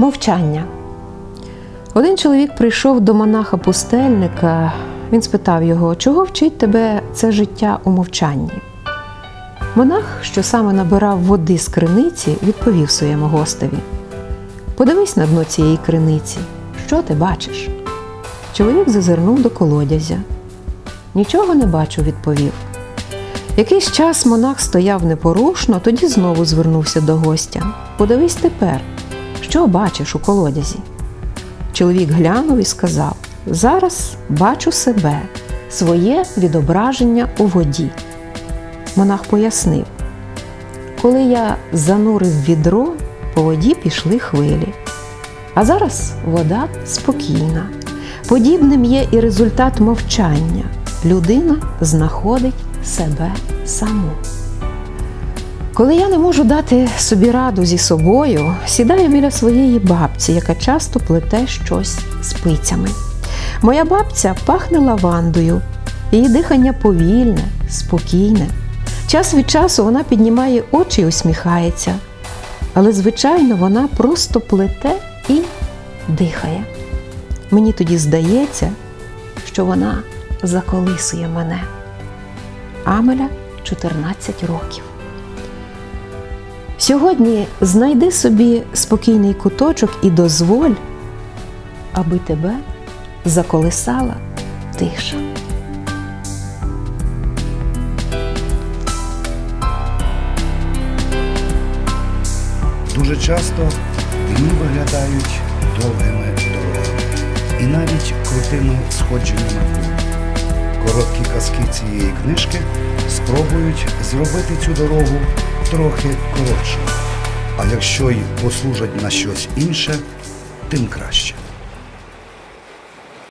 Мовчання. Один чоловік прийшов до монаха-пустельника. Він спитав його, чого вчить тебе це життя у мовчанні. Монах, що саме набирав води з криниці, відповів своєму гостеві: Подивись на дно цієї криниці, що ти бачиш? Чоловік зазирнув до колодязя. Нічого не бачу, відповів. Якийсь час монах стояв непорушно, тоді знову звернувся до гостя. Подивись тепер, що бачиш у колодязі. Чоловік глянув і сказав: Зараз бачу себе, своє відображення у воді. Монах пояснив: коли я занурив відро, по воді пішли хвилі. А зараз вода спокійна. Подібним є і результат мовчання. Людина знаходить себе саму. Коли я не можу дати собі раду зі собою, сідаю біля своєї бабці, яка часто плете щось спицями. Моя бабця пахне лавандою, її дихання повільне, спокійне. Час від часу вона піднімає очі і усміхається, але, звичайно, вона просто плете і дихає. Мені тоді здається, що вона заколисує мене. Амеля 14 років. Сьогодні знайди собі спокійний куточок і дозволь, аби тебе заколисала тиша. Дуже часто дні виглядають довгими дорогами і навіть крутими сходженнями казки цієї книжки спробують зробити цю дорогу трохи коротшою. А якщо й послужать на щось інше, тим краще.